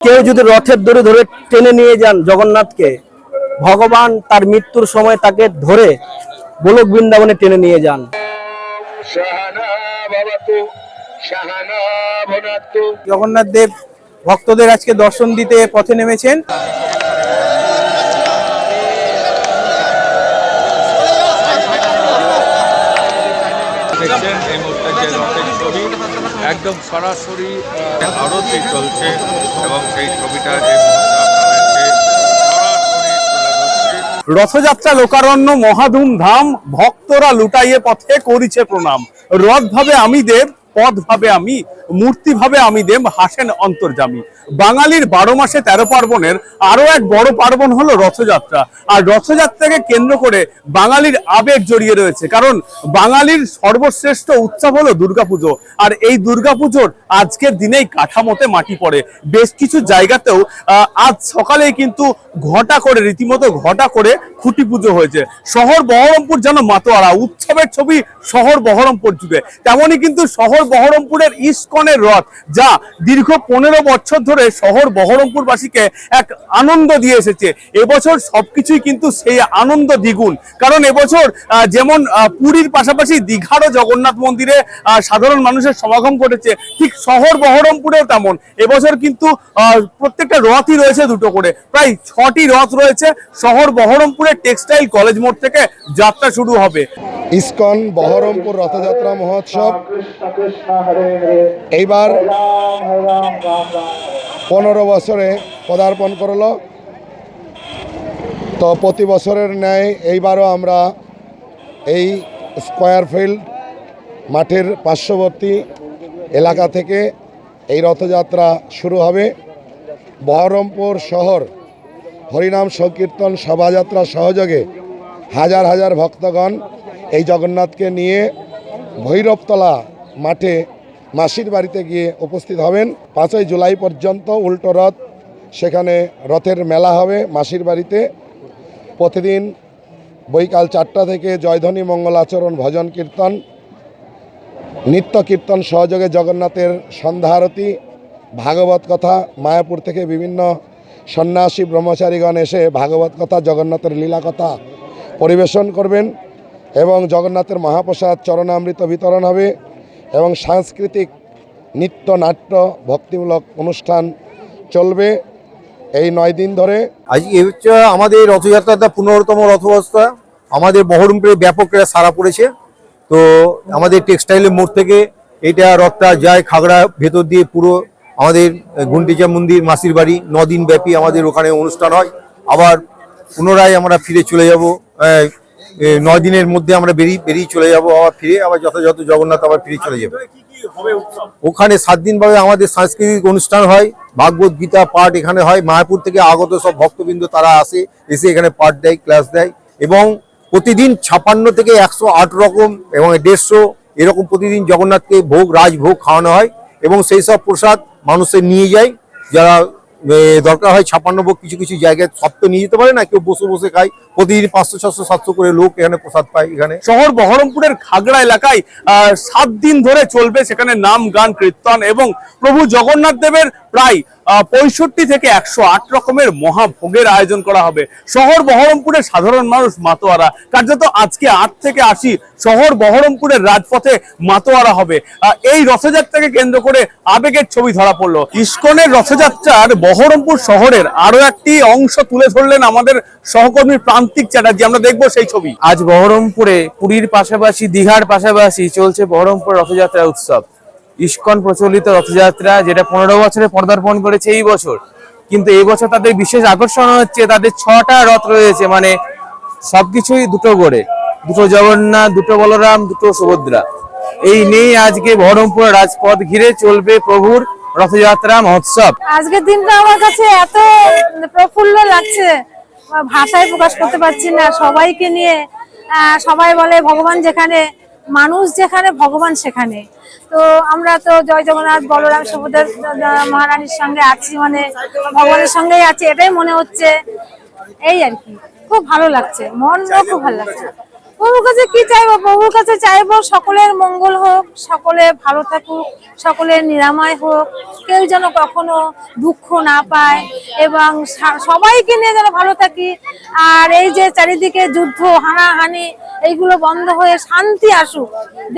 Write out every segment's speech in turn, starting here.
কেউ যদি রথের দড়ি ধরে টেনে নিয়ে যান জগন্নাথকে ভগবান তার মৃত্যুর সময় তাকে ধরে গোলক বৃন্দাবনে টেনে নিয়ে যান। জগন্নাথ দেব ভক্তদের আজকে দর্শন দিতে পথে নেমেছেন। দেখছেন এই মুহূর্তে যে একদম সরাসরি আরতি চলছে এবং সেই ছবিটা যে রথযাত্রা, লোকারণ্য মহাধুম ধাম ভক্তরা লুটাইয়ে পথে করিছে প্রণাম। রথ ভাবে আমি দেব পথ ভাবে আমি মূর্তি ভাবে আমি দেব হাসেন অন্তর্জামী বাঙালির বারো মাসে তেরো পার্বণের আরও এক বড় পার্বণ হলো রথযাত্রা। আর রথযাত্রাকে কেন্দ্র করে বাঙালির আবেগ জড়িয়ে রয়েছে। কারণ বাঙালির সর্বশ্রেষ্ঠ উৎসব হলো দুর্গাপুজো। আর এই দুর্গাপুজোর আজকের দিনেই কাঠামোতে মাটি পড়ে। বেশ কিছু জায়গাতেও আজ সকালেই কিন্তু ঘটা করে, রীতিমতো ঘটা করে খুঁটি পুজো হয়েছে। শহর বহরমপুর যেন মাতোয়ারা, উৎসবের ছবি শহর বহরমপুর জুড়ে। তেমনই কিন্তু শহর বহরমপুরের ইস্কনের রথ যা দীর্ঘ পনেরো বছর ধরে শহর বহরমপুরবাসীকে এক আনন্দ দিয়ে এসেছে। এবছর সবকিছুই কিন্তু সেই আনন্দ দ্বিগুণ। কারণ এবছর আহ, যেমন পুরীর পাশাপাশি দীঘারও জগন্নাথ মন্দিরে আহ, সাধারণ মানুষের সমাগম ঘটেছে ঠিক শহর বহরমপুরেও তেমন। এবছর কিন্তু আহ, প্রত্যেকটা রথই রয়েছে দুটো করে। প্রায় ছটি রথ রয়েছে শহর বহরমপুরের টেক্সটাইল কলেজ মোড় থেকে যাত্রা শুরু হবে। ইসকন বহরমপুর রথযাত্রা মহোৎসব। এইবার পনেরো বছরে পদার্পণ করল। তো প্রতি বছরের ন্যায় এইবারও আমরা এই স্কোয়ার ফিল্ড মাঠের পার্শ্ববর্তী এলাকা থেকে এই রথযাত্রা শুরু হবে। বহরমপুর শহর হরিনাম সংকীর্তন শোভাযাত্রা সহযোগে হাজার হাজার ভক্তগণ এই জগন্নাথকে নিয়ে ভৈরবতলা মাঠে মাসির বাড়িতে গিয়ে উপস্থিত হবেন। পাঁচই জুলাই পর্যন্ত উল্টো রথ, সেখানে রথের মেলা হবে মাসির বাড়িতে। প্রতিদিন বৈকাল চারটা থেকে জয়ধ্বনি মঙ্গলাচরণ ভজন, কীর্তন, নিত্য কীর্তন, সহযোগে জগন্নাথের সন্ধ্যা আরতি, ভাগবত কথা, মায়াপুর থেকে বিভিন্ন সন্ন্যাসী ব্রহ্মচারীগণ এসে ভাগবত কথা, জগন্নাথের লীলা কথা পরিবেশন করবেন এবং জগন্নাথের মহাপ্রসাদ, চরণামৃত বিতরণ হবে। এবং সাংস্কৃতিক নৃত্য, নাট্য, ভক্তিমূলক অনুষ্ঠান চলবে এই নয় দিন ধরে। আজকে হচ্ছে আমাদের রথযাত্রাটা পনেরোতম রথযাত্রা আমাদের বহরমপুরে ব্যাপক সারা পড়েছে। তো আমাদের টেক্সটাইলের মোড় থেকে এটা রথটা যায় খাগড়া ভেতর দিয়ে পুরো আমাদের গুন্ডিচা মন্দির, মাসির বাড়ি, নদিন ব্যাপী আমাদের ওখানে অনুষ্ঠান হয়। আবার পুনরায় আমরা ফিরে চলে যাব নয় দিনের মধ্যে আমরা বেরিয়ে বেরিয়ে চলে যাব আবার ফিরে আবার যথাযথ জগন্নাথ আবার ফিরে চলে যাবে। ওখানে সাত দিন ভাবে আমাদের সাংস্কৃতিক অনুষ্ঠান হয় ভাগবত গীতা পাঠ এখানে হয় মায়াপুর থেকে আগত সব ভক্তবৃন্দ তারা আসে এসে এখানে পাঠ দেয় ক্লাস দেয় এবং প্রতিদিন ছাপান্ন থেকে একশো আট রকম এবং দেড়শো এরকম প্রতিদিন জগন্নাথকে ভোগ রাজভোগ খাওয়ানো হয় এবং সেই সব প্রসাদ মানুষের নিয়ে যায় যারা দরকার হয় ছাপান্ন ভোগ কিছু কিছু জায়গায় সব তো নিয়ে যেতে পারে না? কেউ বসে বসে খায়। প্রতিদিন পাঁচশো, ছশো, সাতশো করে লোক এখানে প্রসাদ পায় এখানে। শহর বহরমপুরের খাগড়া এলাকায় সাত দিন ধরে চলবে সেখানে নাম, গান, কীর্তন এবং প্রভু জগন্নাথ দেবের প্রায় পঁয়ষট্টি থেকে একশো আট রকমের মহাভোগের আয়োজন করা হবে। শহর বহরমপুরের সাধারণ মানুষ মাতোয়ারা। কার্যত আজকে আট থেকে আশি শহর বহরমপুরের রাজপথে মাতোয়ারা হবে। এই রথযাত্রাকে কেন্দ্র করে আবেগের ছবি ধরা পড়ল। ইস্কনের রথযাত্রার বহরমপুর শহরের আরও একটি অংশ তুলে ধরলেন আমাদের সহকর্মী প্রান্তিক চ্যাটার্জি। আমরা দেখব সেই ছবি। আজ বহরমপুরে পুরীর পাশাপাশি, দীঘার পাশাপাশি চলছে বহরমপুর রথযাত্রা উৎসব। ইস্কন প্রচলিত রথযাত্রা, যেটা পনেরো বছরে পদার্পণ করেছে এই বছর। কিন্তু এই বছর তাদের বিশেষ আকর্ষণ হচ্ছে, তাদের ছটা রথ রয়েছে মানে সবকিছুই দুটো করে। দুটো জগন্নাথ, দুটো বলরাম, দুটো সুভদ্রা। এই নিয়েই আজকে বহরমপুর রাজপথ ঘিরে চলবে প্রভুর রথযাত্রা মহোৎসব। আজকের দিনটা আমার কাছে এত প্রফুল্ল লাগছে ভাষায় প্রকাশ করতে পারছি না। সবাইকে নিয়ে সবাই বলে ভগবান যেখানে, মানুষ যেখানে, ভগবান সেখানে। তো আমরা তো জয় জগন্নাথ, বলরাম, সুভদ্র মহারানীর সঙ্গে আছি মানে ভগবানের সঙ্গেই আছি, এটাই মনে হচ্ছে। এই আর কি। খুব ভালো লাগছে। মনও খুব ভালো লাগছে। প্রভুর কাছে কি চাইব? প্রভুর কাছে চাইব সকলের মঙ্গল হোক, সকলে ভালো থাকুক, সকলের নিরাময় হোক। কেউ যেন কখনো দুঃখ না পায় এবং সবাইকে নিয়ে যেন ভালো থাকি। আর এই যে চারিদিকে যুদ্ধ, হানাহানি, এইগুলো বন্ধ হয়ে শান্তি আসুক,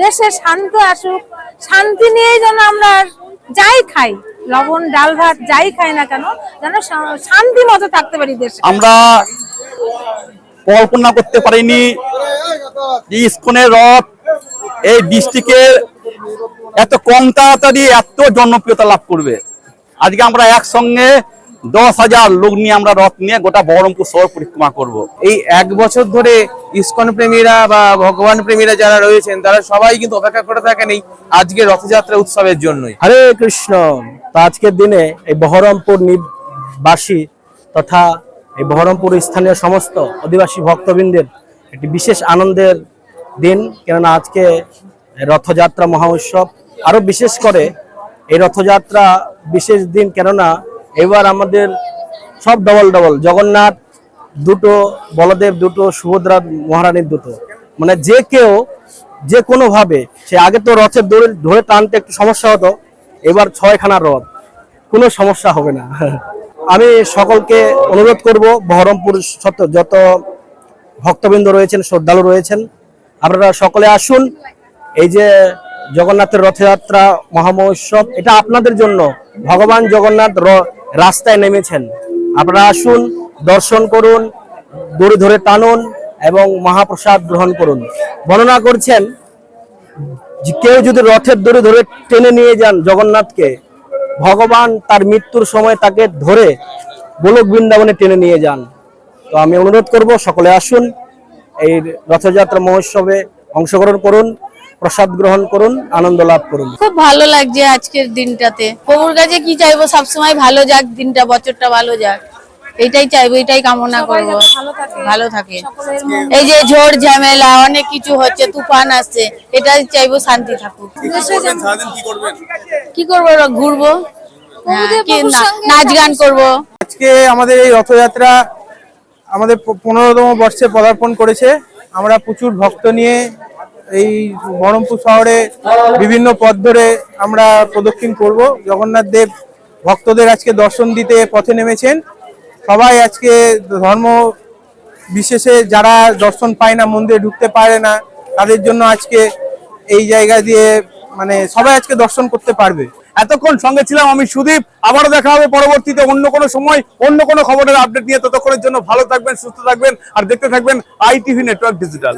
দেশে শান্তি আসুক, শান্তি নিয়েই যেন আমরা যাই খাই। লবণ, ডাল ভাত যাই খাই না কেন, যেন শান্তি মতো থাকতে পারি দেশে। আমরা কল্পনা করতে পারিনি ইস্কনের রথ এই ডিস্ট্রিক্টের এত কম তাড়াতাড়ি এত জনপ্রিয়তা লাভ করবে। আজকে আমরা একসঙ্গে দশ হাজার লোক নিয়ে আমরা রথ নিয়ে গোটা বহরমপুর শহর পরিক্রমা করব। এই এক বছর ধরে ইস্কন প্রেমীরা বা ভগবান প্রেমীরা যারা রয়েছেন তারা সবাই কিন্তু অপেক্ষা করে থাকেন এই আজকে রথযাত্রা উৎসবের জন্যই। হরে কৃষ্ণ। তো আজকের দিনে এই বহরমপুর নিবাসী তথা এই বহরমপুর স্থানীয় সমস্ত আদিবাসী ভক্তবৃন্দের একটি বিশেষ আনন্দের দিন, কেননা আজকে রথযাত্রা মহা উৎসব আরও বিশেষ করে এই রথযাত্রা বিশেষ দিন, কেননা এবার আমাদের সব ডবল ডবল, জগন্নাথ দুটো, বলদেব দুটো সুভদ্রা মহারানীর দুটো। মানে যে কেউ যে কোনোভাবে, সে আগে তো রথের দৌড়ে ধরে টানতে একটু সমস্যা হতো, এবার ছয়খানা রথ। কোনো সমস্যা হবে না। আমি সকলকে অনুরোধ করব, বহরমপুর যত ভক্তবৃন্দ রয়েছেন, শ্রদ্ধালু রয়েছেন, আপনারা সকলে আসুন। এই যে জগন্নাথের রথযাত্রা, মহামহোৎসব, এটা আপনাদের জন্য। ভগবান জগন্নাথ রাস্তায় নেমেছেন। আপনারা আসুন, দর্শন করুন, দড়ি ধরে টানুন এবং মহাপ্রসাদ গ্রহণ করুন। বর্ণনা করছেন কেউ যদি রথের দড়ি ধরে টেনে নিয়ে যান জগন্নাথকে ভগবান তার মৃত্যুর সময় তাকে ধরে গোলক বৃন্দাবনে টেনে নিয়ে যান। তো আমি অনুরোধ করব, সকলে আসুন, এই রথযাত্রা মহোৎসবে অংশগ্রহণ করুন, প্রসাদ গ্রহণ করুন, আনন্দ লাভ করুন। খুব ভালো লাগছে আজকের দিনটাতে। প্রভুর কাছে কি চাইব? সবসময় ভালো যাক, দিনটা, বছরটা ভালো যাক। এটাই চাইব এটাই কামনা করব। ভালো থাকে। এই যে ঝড় ঝামেলা অনেক কিছু হচ্ছে তুফান আসছে এটাই চাইব শান্তি থাকুক। কি করব ঘুরবো। হ্যাঁ, নাচ গান করব। আজকে আমাদের এই রথযাত্রা আমাদের পনেরোতম বর্ষে পদার্পণ করেছে। আমরা প্রচুর ভক্ত নিয়ে এই বহরমপুর শহরে বিভিন্ন পথ ধরে আমরা প্রদক্ষিণ করব। জগন্নাথ দেব ভক্তদের আজকে দর্শন দিতে পথে নেমেছেন। সবাই আজকে ধর্ম বিশেষে যারা দর্শন পায় না, মন্দিরে ঢুকতে পারে না, তাদের জন্য আজকে এই জায়গা দিয়ে মানে সবাই আজকে দর্শন করতে পারবে। এতক্ষণ সঙ্গে ছিলাম আমি সুদীপ, আবারও দেখা হবে পরবর্তীতে অন্য কোনো সময়, অন্য কোনো খবরের আপডেট নিয়ে। ততক্ষণের জন্য ভালো থাকবেন, সুস্থ থাকবেন, আর দেখতে থাকবেন আইটিভি নেটওয়ার্ক ডিজিটাল